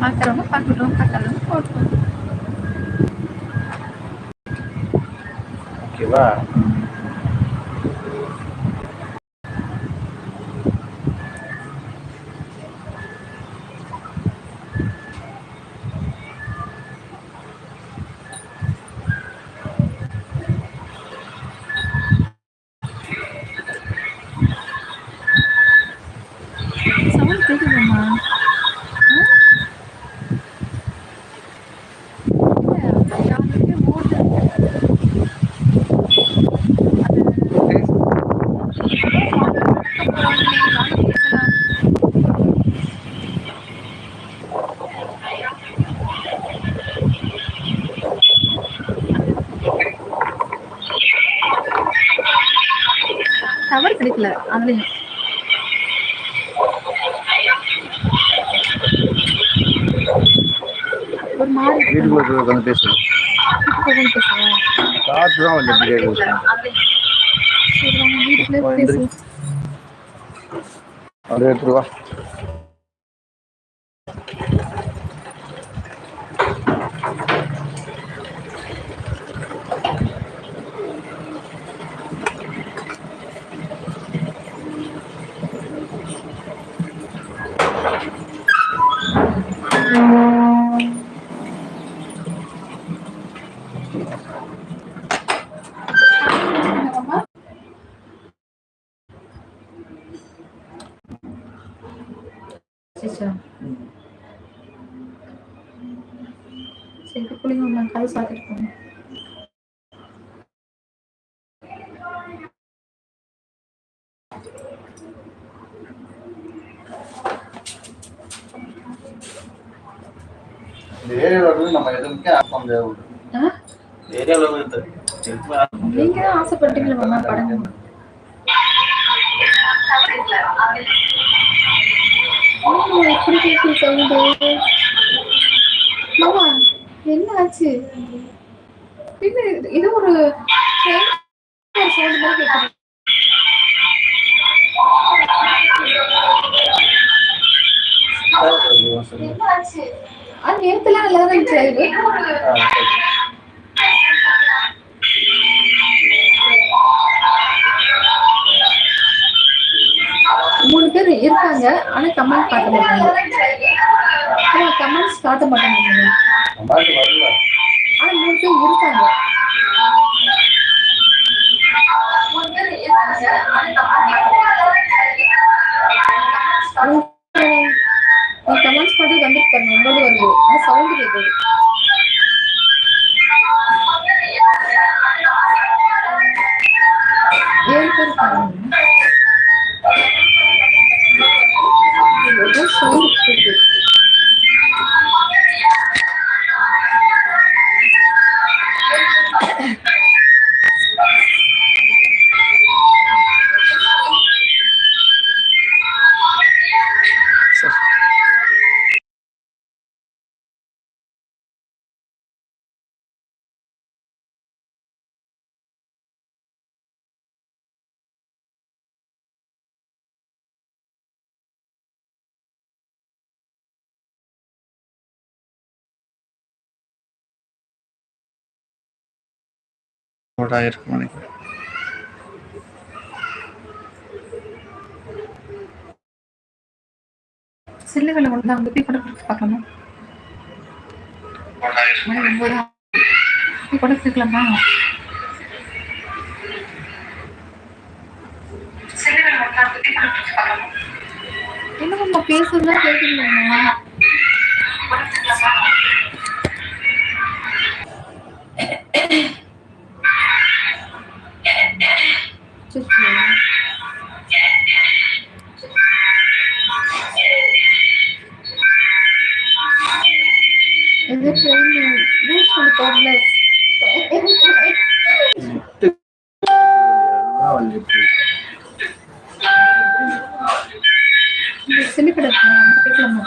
பார்க்குறவங்க பார்க்கட்டும் பார்க்காதவங்க போட்டோம் ஓகேவா சவுண்ட் கேட்குதும்மா டவர் கிடைக்கல. அதுலயும் ஒரு மாதிரி வீட்டுக்குள்ள உட்காந்து பேசு வீட்டுக்கு பேசுறேன் காற்று தான் வந்து அப்படியே எடுத்துட்டு ஏரியாவில் வந்து எதுவுமே add பண்ண முடியாது. நீங்க ஆசைப்பட்டீங்களா படம் எப்படி கேக்குது சவுண்டு? மாமா என்ன ஆச்சு? இது இது ஒரு சவுண்ட் மாதிரி அது நேரத்துல நல்லா தான் இருந்துச்சு. இருக்காங்க. ஆனா கமெண்ட் பார்க்க மாட்டாங்க. கமெண்ட்ஸ் காட்ட மாட்டாங்க. ஆனா மூணு பேர் இருக்காங்க. கமெண்ட்ஸ் பார்த்து வந்துட்டு பாருங்க வருது. ஆனா சவுண்ட் கேட்குது ஏழு பேர் இருக்காங்க. இருக்கும் நினைக்கிறேன். சில்லுகளை ஒன்று அங்கே போய் கூட கொடுத்து பார்க்கலாமா. போய் கூட கேட்கலாமா என்னம்மா பேசுறதுலாம் கேட்குறீங்களா இது ட்ரெயின் ரூல்ஸ் அதான் வந்துட்டு இந்த சிலிக்கடை கேட்கலாமா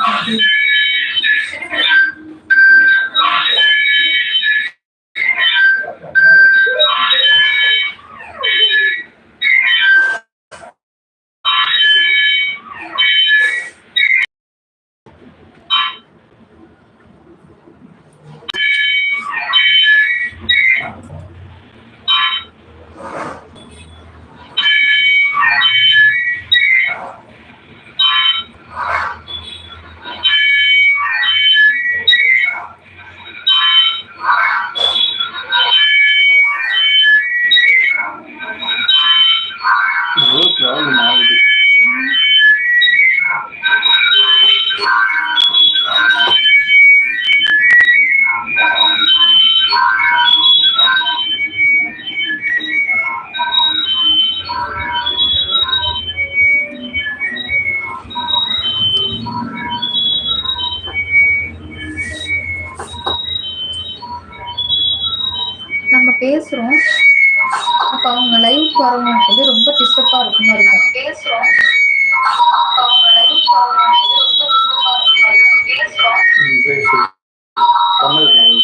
பேசுறோம். அப்ப அவங்க லைவ் வரவங்களுக்கு வந்து ரொம்ப டிஸ்டர்பா இருக்க மாதிரி இருக்கும். இருக்கும் பேசுறோம். ம், பேசு கமல்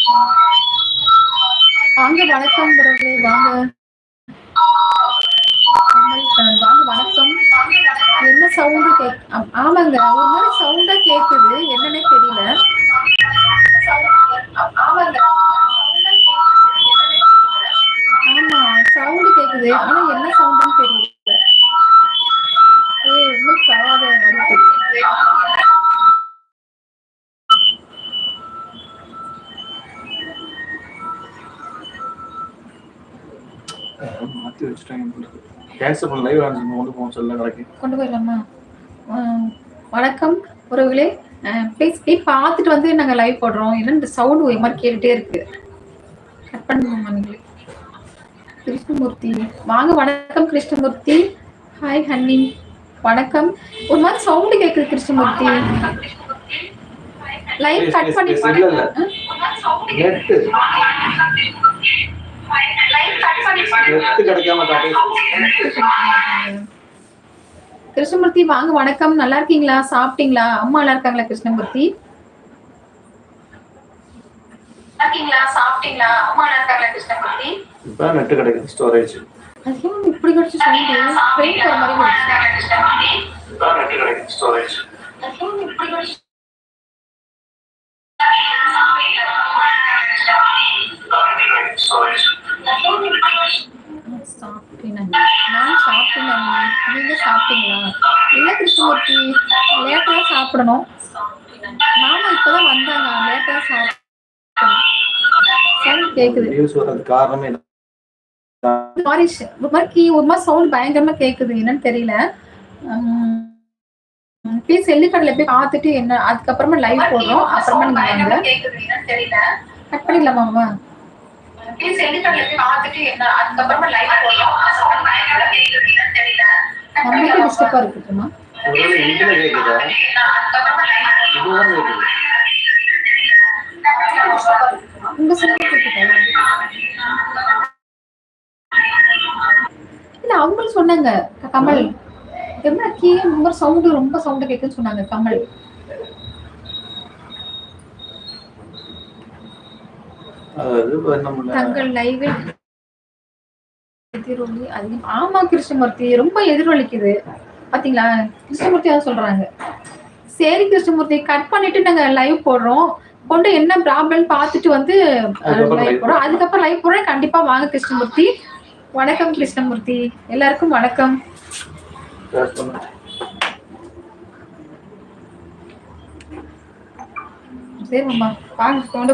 வாங்க வணக்கம் பிறகு வாங்க. வாங்க வணக்கம். என்ன சவுண்டு கேக் ஆமாங்க ஒரு மாதிரி மாற்றி வச்சுட்டாங்க கேன்சல் லைவ் ஆன்சர் கொண்டு போக சொல்ல கடைக்கு. கொண்டு போயிடலாமா? ஆஹ் வணக்கம் உறவுகளே. ப்ளீஸ் போய் பார்த்துட்டு வந்து நாங்கள் லைவ் போடுறோம். இல்லைன்னு இந்த சவுண்ட் ஒரு மாதிரி கேட்டுட்டே இருக்கு. கட் பண்ணுவோம்மா நீங்களே. கிருஷ்ணமூர்த்தி. வாங்க வணக்கம் கிருஷ்ணமூர்த்தி. ஹாய் ஹன்னி வணக்கம். ஒரு மாதிரி சவுண்டு கேட்குது கிருஷ்ணமூர்த்தி. லைவ் கட் பண்ணி கிருஷ்ணமூர்த்தி வாங்க வணக்கம். நல்லா இருக்கீங்களா? சாப்பிட்டீங்களா? அம்மா நல்லா இருக்காங்களா கிருஷ்ணமூர்த்தி? இருக்கீங்களா? சாப்பிட்டீங்களா? அம்மா சாப்பிட்டேன். நான் சாப்பிட்டேன் நீங்க சாப்பிட்டீங்களா? இல்ல கிருஷ்ணமூர்த்தி லேட்டா சாப்பிடணும். மாமா இப்பதான் வந்தாங்க லேட்டா சாப்பிடணும். சவுண்ட் கேக்குது. காரணமே. மாரிஷ் ஒரு மாதிரி கீ ஒரு மாதிரி சவுண்ட் பயங்கரமா கேக்குது. என்னன்னு தெரியல. ப்ளீஸ் செல்லுக்கடல போய் பார்த்துட்டு என்ன அதுக்கப்புறமா லைவ் போடுறோம். அப்புறமா நீங்க வாங்க கட் பண்ணிடலாமாமா ப்ளீஸ் செல்லுக்கடல போய் பார்த்துட்டு என்ன அதுக்கப்புறமா லைவ் போடுறோம். நம்மளுக்கு டிஸ்டர்பா இருக்குமா ஒருவேளை இதுல கேக்குதா? இதுதான் கேக்குது. உங்க சவுண்ட் கேக்குதா? இல்ல அவங்களும் சொன்னாங்க கமல். என்ன கீ ரொம்ப சவுண்ட் ரொம்ப சவுண்ட் கேக்குன்னு சொன்னாங்க கமல். தங்கள் லைவில் எதிரொலி அதிகம் ஆமா கிருஷ்ணமூர்த்தி ரொம்ப எதிரொலிக்குது. பாத்தீங்களா? கிருஷ்ணமூர்த்தி தான் சொல்றாங்க. சரி கிருஷ்ணமூர்த்தி கட் பண்ணிட்டு நாங்க லைவ் போடுறோம். கொண்டு என்ன ப்ராப்ளம் பார்த்துட்டு வந்து லைவ் போடுறோம். அதுக்கப்புறம் லைவ் போடுறோம் கண்டிப்பா வாங்க கிருஷ்ணமூர்த்தி. வணக்கம் கிருஷ்ணமூர்த்தி. எல்லாருக்கும் வணக்கம். Share பண்ணு. சரி மாமா வாங்க கொண்டு